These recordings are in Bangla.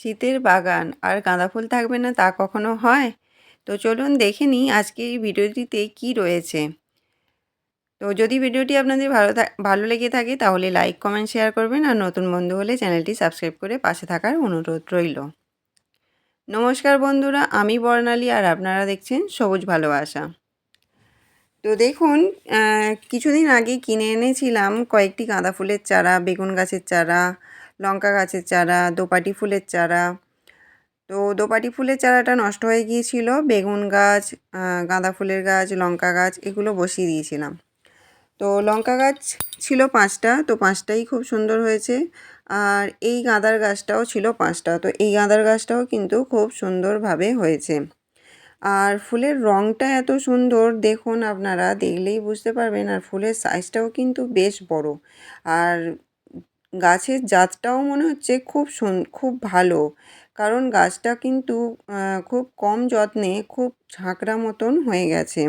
শীতের বাগান, আর গাঁদা ফুল থাকবে না তা কখনো হয়? তো চলুন দেখে নিই আজকে এই ভিডিওটিতে কি রয়েছে। তো যদি ভিডিওটি আপনাদের ভালো ভালো লেগে থাকে তাহলে লাইক, কমেন্ট, শেয়ার করবেন আর নতুন বন্ধু হলে চ্যানেলটি সাবস্ক্রাইব করে পাশে থাকার অনুরোধ রইল। নমস্কার বন্ধুরা, আমি বর্ণালী আর আপনারা দেখছেন সবুজ ভালোবাসা। তো দেখুন কিছুদিন আগে কিনে এনেছিলাম কয়েকটি গাঁদা ফুলের চারা, বেগুন গাছের চারা লঙ্কা গাছের চারা, দোপাটি ফুলের চারা। তো দোপাটি ফুলের চারাটা নষ্ট হয়ে গিয়েছিল। বেগুন গাছ গাঁদা ফুলের গাছ, লঙ্কা গাছ এগুলো বসিয়ে দিয়েছিলাম। তো লঙ্কা গাছ ছিল পাঁচটা, তো পাঁচটাই খুব সুন্দর হয়েছে। আর এই গাঁদার গাছটাও ছিল পাঁচটা, তো এই গাঁদার গাছটাও কিন্তু খুব সুন্দরভাবে হয়েছে। আর ফুলের রঙটা এত সুন্দর, দেখুন আপনারা, দেখলেই বুঝতে পারবেন। আর ফুলের সাইজটাও কিন্তু বেশ বড়। আর গাছের জাতটাও মনে হচ্ছে খুব সুন, খুব ভালো। কারণ গাছটা কিন্তু খুব কম যত্নে খুব ঝাঁকড়া মতন হয়ে গেছে।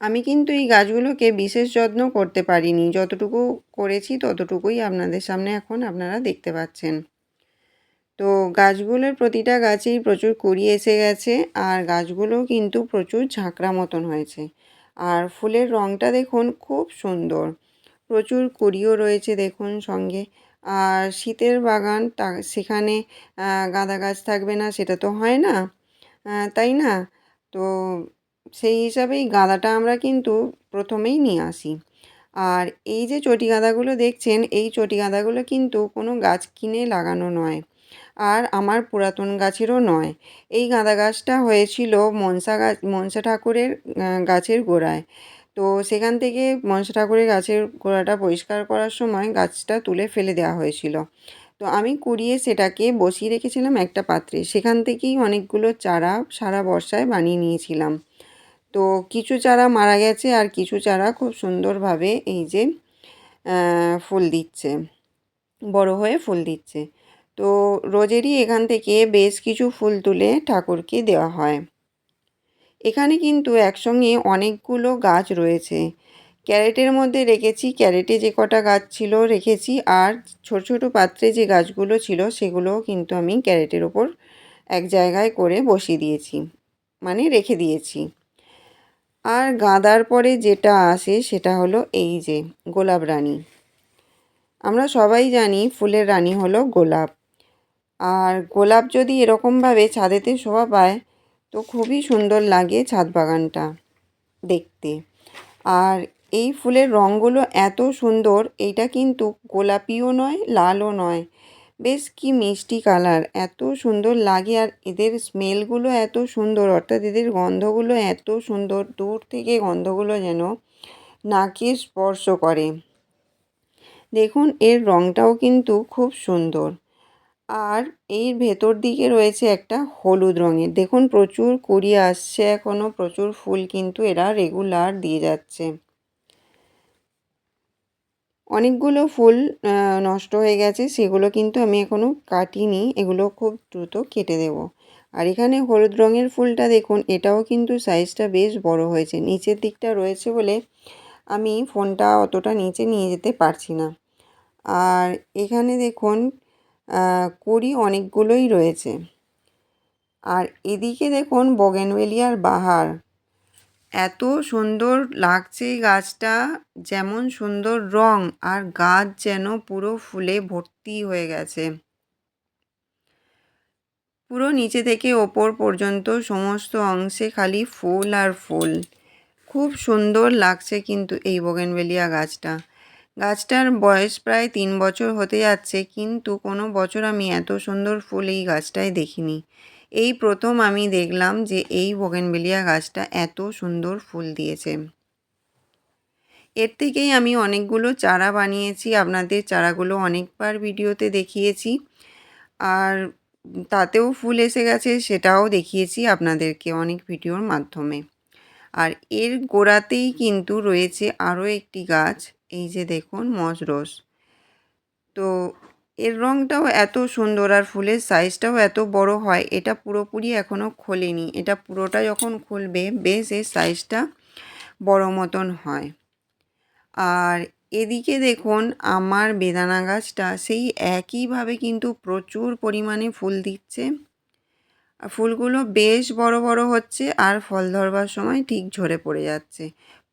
আমি কিন্তু এই গাছগুলোকে বিশেষ যত্ন করতে পারিনি। যতটুকু করেছি ততটুকুই আপনাদের সামনে এখন আপনারা দেখতে পাচ্ছেন। তো গাছগুলোর প্রতিটা গাছেই প্রচুর কুড়ি এসে গেছে আর গাছগুলো কিন্তু প্রচুর ঝাঁকড়া মতন হয়েছে। আর ফুলের রঙটা দেখুন খুব সুন্দর। প্রচুর কুড়িও রয়েছে দেখুন সঙ্গে। আর শীতের বাগান সেখানে গাঁদা গাছ থাকবে না, সেটা তো হয় না তাই না? তো সেই হিসাবেই গাঁদাটা আমরা কিন্তু প্রথমেই নিয়ে আসি। আর এই যে চটি গাঁদাগুলো দেখছেন, এই চটি গাঁদাগুলো কিন্তু কোনো গাছ কিনে লাগানো নয়, আর আমার পুরাতন গাছেরও নয়। এই গাঁদা গাছটা হয়েছিল মনসা গাছ, মনসা ঠাকুরের গাছের গোড়ায়। তো সেখান থেকে মনসা ঠাকুরের গাছের গোড়াটা পরিষ্কার করার সময় গাছটা তুলে ফেলে দেওয়া হয়েছিল। তো আমি কুড়িয়ে সেটাকে বসিয়ে রেখেছিলাম একটা পাত্রে। সেখান থেকেই অনেকগুলো চারা সারা বর্ষায় বানিয়ে নিয়েছিলাম। তো কিছু চারা মারা গেছে আর কিছু চারা খুব সুন্দরভাবে এই যে ফুল দিচ্ছে। বড় হয়ে ফুল দিচ্ছে। তো রোজেরই এখান থেকে বেশ কিছু ফুল তুলে ঠাকুরকে দেওয়া হয়। এখানে কিন্তু একসঙ্গে অনেকগুলো গাছ রয়েছে। ক্যারেটের মধ্যে রেখেছি, ক্যারেটে যে কটা গাছ ছিল রেখেছি, আর ছোট ছোট পাত্রে যে গাছগুলো ছিল সেগুলোও কিন্তু আমি ক্যারেটের ওপর এক জায়গায় করে বসিয়ে দিয়েছি মানে রেখে দিয়েছি। আর গাঁদার পরে যেটা আসে সেটা হলো এই যে গোলাপ রানী। আমরা সবাই জানি ফুলের রানী হলো গোলাপ। আর গোলাপ যদি এরকমভাবে ছাদেতে শোভা পায় তো খুবই সুন্দর লাগে ছাদ বাগানটা দেখতে। আর এই ফুলের রঙগুলো এত সুন্দর এইটা কিন্তু গোলাপিও নয়, লালও নয়। বেশ কি মিষ্টি কালার, এত সুন্দর লাগে আর এদের স্মেলগুলো এত সুন্দর, অর্থাৎ এদের গন্ধগুলো এত সুন্দর, দূর থেকে গন্ধগুলো যেন নাকে স্পর্শ করে। দেখুন, এর রঙটাও কিন্তু খুব সুন্দর। আর এর ভেতর দিকে রয়েছে একটা হলুদ রঙের। দেখুন, প্রচুর কুড়ি আসছে এখনও প্রচুর ফুল কিন্তু এরা রেগুলার দিয়ে যাচ্ছে। অনেকগুলো ফুল নষ্ট হয়ে গেছে, সেগুলো কিন্তু আমি এখনও কাটিনি, এগুলো খুব দ্রুত কেটে দেব। আর এখানে হলুদ রঙের ফুলটা দেখুন, এটাও কিন্তু সাইজটা বেশ বড় হয়েছে। নিচের দিকটা রয়েছে বলে আমি ফোনটা অতটা নিচে নিয়ে যেতে পারছি না। আর এখানে দেখুন কড়ি অনেকগুলোই রয়েছে। আর এদিকে দেখুন বগেনভেলিয়ার বাহার। এত সুন্দর লাগছে গাছটা, যেমন সুন্দর রং, আর গাছ যেন পুরো ফুলে ভর্তি হয়ে গেছে। পুরো নিচে থেকে ওপর পর্যন্ত সমস্ত অংশে খালি ফুল আর ফুল। খুব সুন্দর লাগছে কিন্তু এই বগেনভেলিয়া গাছটা। গাছটার বয়স প্রায় তিন বছর হতে যাচ্ছে, কিন্তু কোনো বছর আমি এত সুন্দর ফুল এই গাছটায় দেখিনি। এই প্রথম আমি দেখলাম যে এই বোগেনবেলিয়া গাছটা এত সুন্দর ফুল দিয়েছে। এর থেকেই আমি অনেকগুলো চারা বানিয়েছি, আপনাদের চারাগুলো অনেকবার ভিডিওতে দেখিয়েছি। আর তাতেও ফুল এসে গেছে সেটাও দেখিয়েছি আপনাদেরকে অনেক ভিডিওর মাধ্যমে। আর এর গোড়াতেই কিন্তু রয়েছে আরও একটি গাছ এই যে দেখুন মজরস তো এর রঙটাও এত সুন্দর আর ফুলের সাইজটাও এত বড় হয়, এটা পুরোপুরি এখনও খোলেনি। এটা পুরোটা যখন খুলবে, বেশ এর সাইজটা বড় মতন হয়। আর এদিকে দেখুন আমার বেদানা গাছটা, সেই একইভাবে কিন্তু প্রচুর পরিমাণে ফুল দিচ্ছে। ফুলগুলো বেশ বড় বড় হচ্ছে আর ফল ধরবার সময় ঠিক ঝরে পড়ে যাচ্ছে।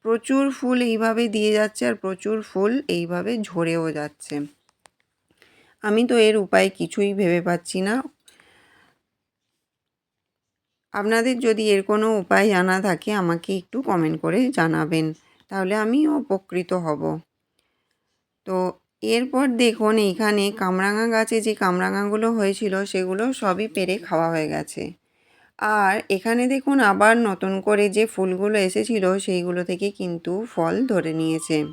প্রচুর ফুল এইভাবে দিয়ে যাচ্ছে আর প্রচুর ফুল এইভাবে ঝরেও যাচ্ছে। আমি তো এর উপায় কিছুই ভেবে পাচ্ছি না। আপনাদের যদি এর কোনো উপায় জানা থাকে, আমাকে একটু কমেন্ট করে জানাবেন, তাহলে আমি উপকৃত হব। তো এরপর দেখুন, এইখানে কামরাঙা গাছে যে কামরাঙাগুলো হয়েছিল, সেগুলো সবই পেরে খাওয়া হয়ে গেছে। আর এখানে দেখুন আবার নতুন করে যে ফুলগুলো এসেছিল, সেইগুলো থেকে কিন্তু ফল ধরে নিয়েছে।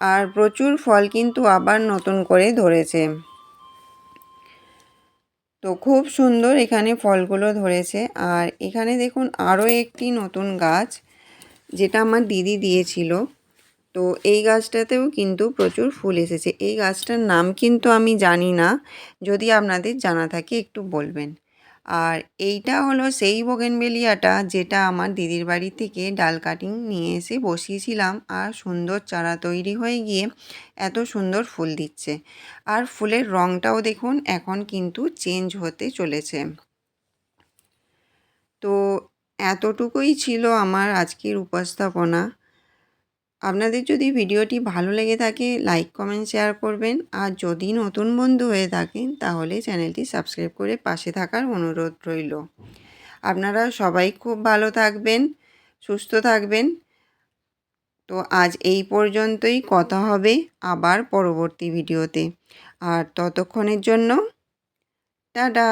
আর প্রচুর ফল কিন্তু আবার নতুন করে ধরেছে। তো খুব সুন্দর এখানে ফলগুলো ধরেছে। আর এখানে দেখুন আরও একটি নতুন গাছ, যেটা আমার দিদি দিয়েছিল। তো এই গাছটাতেও কিন্তু প্রচুর ফুল এসেছে। এই গাছটার নাম কিন্তু আমি জানি না। যদি আপনাদের জানা থাকে একটু বলবেন। আর এইটা হলো সেই বোগেনবেলিয়াটা যেটা আমার দিদির বাড়ি থেকে ডাল কাটিং নিয়ে এসে বসিয়েছিলাম। আর সুন্দর চারা তৈরি হয়ে গিয়ে এত সুন্দর ফুল দিচ্ছে। আর ফুলের রঙটাও দেখুন এখন কিন্তু চেঞ্জ হতে চলেছে। তো এতটুকুই ছিল আমার আজকের উপস্থাপনা। আপনাদের যদি ভিডিওটি ভালো লেগে থাকে লাইক কমেন্ট শেয়ার করবেন। আর যদি নতুন বন্ধু হয়ে থাকেন, তাহলে চ্যানেলটি সাবস্ক্রাইব করে পাশে থাকার অনুরোধ রইল। আপনারা সবাই খুব ভালো থাকবেন, সুস্থ থাকবেন। তো আজ এই পর্যন্তই, কথা হবে আবার পরবর্তী ভিডিওতে। আর ততক্ষণের জন্য, টাটা!